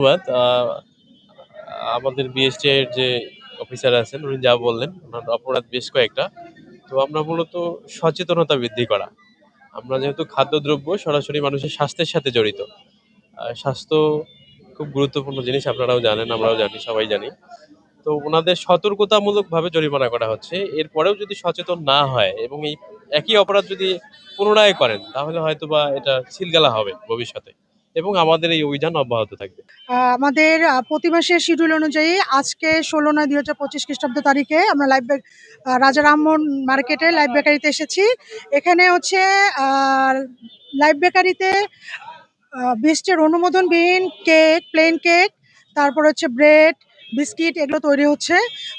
ধন্যবাদ। আমাদের বিএসটি এর যে অফিসার আছেন, উনি যা বললেন, ওনার অপরাধ বেশ কয়েকটা। তো আমরা মূলত সচেতনতা বৃদ্ধি করা। আমরা যেহেতু খাদ্যদ্রব্য সরাসরি মানুষের স্বাস্থ্যের সাথে জড়িত স্বাস্থ্য খুব গুরুত্বপূর্ণ জিনিস, আপনারাও জানেন, আমরাও জানি, সবাই জানি। তো ওনাদের সতর্কতামূলকভাবে জরিমানা করা হচ্ছে। এরপরেও যদি সচেতন না হয় এবং এই একই অপরাধ যদি পুনরায় করেন, তাহলে হয়তো বা এটা সিলগালা হবে ভবিষ্যতে। এবং আমাদের এই অভিযান অব্যাহত থাকবে। আমাদের প্রতি মাসের শিডিউল অনুযায়ী আজকে ষোলো নয় দুই হাজার পঁচিশ খ্রিস্টাব্দ তারিখে আমরা লাইভ রাজা রামমোহন মার্কেটে লাইভ বেকারিতে এসেছি। এখানে হচ্ছে লাইভ বেকারিতে বেস্টের অনুমোদনবিহীন কেক প্লেন কেক তারপর হচ্ছে ব্রেড বিস্কিট, এগুলো তৈরি হচ্ছে।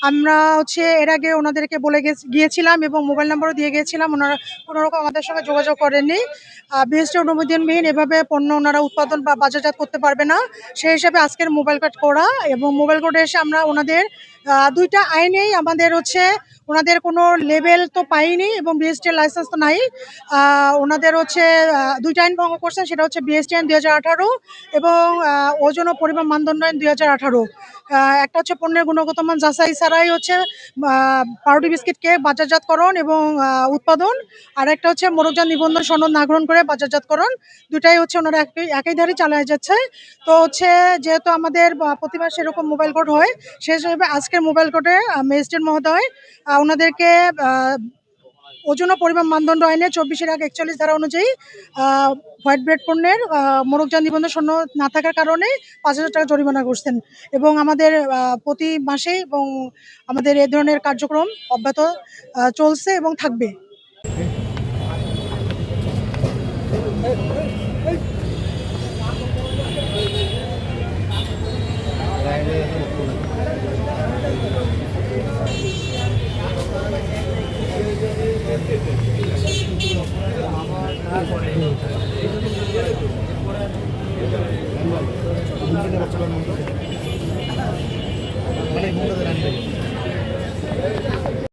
আমরা হচ্ছে এর আগে ওনাদেরকে বলে গিয়েছিলাম এবং মোবাইল নাম্বারও দিয়ে গিয়েছিলাম। ওনারা কোনোরকম আমাদের সঙ্গে যোগাযোগ করেননি। বিএসটি অনুমোদনবিহীন এভাবে পণ্য ওনারা উৎপাদন বা বাজারজাত করতে পারবে না। সেই হিসাবে আজকের মোবাইল কার্ড করা এবং মোবাইল কোর্টে এসে আমরা ওনাদের দুইটা আইনেই আমাদের হচ্ছে ওনাদের কোনো লেভেল তো পাইনি এবং বিএসটির লাইসেন্স তো নাই। ওনাদের হচ্ছে দুইটা আইন ভঙ্গ করছেন, সেটা হচ্ছে বিএসটি আইন দুই হাজার আঠারো এবং ওজন ও পরিমাণ মানদণ্ড আইন দুই হাজার আঠারো। একটা হচ্ছে পণ্যের গুণগত মান যাচাই ছাড়াই হচ্ছে পাউরুটি বিস্কিটকে বাজারজাতকরণ এবং উৎপাদন। আর একটা হচ্ছে মোরগজান নিবন্ধন সনদ না গ্রহণ করে বাজারজাতকরণ। দুটাই হচ্ছে ওনারা একই একই ধারে চালায় যাচ্ছে। তো হচ্ছে, যেহেতু আমাদের প্রতিবার সেরকম মোবাইল কোড হয়, সেই হিসেবে আজকের মোবাইল কোর্টে ম্যাজিস্ট্রেট মহোদয় ওনাদেরকে ওজন ও পরিমাণ মানদণ্ড আইনে চব্বিশের এক একচল্লিশ ধারা অনুযায়ী হোয়াইট ব্রেড পণ্যের মোরগজান নিবন্ধন শূন্য না থাকার কারণে পাঁচ হাজার টাকা জরিমানা করছেন। এবং আমাদের প্রতি মাসে এবং আমাদের এ ধরনের কার্যক্রম অব্যাহত চলছে এবং থাকবে। மலை மூன்றது நன்றி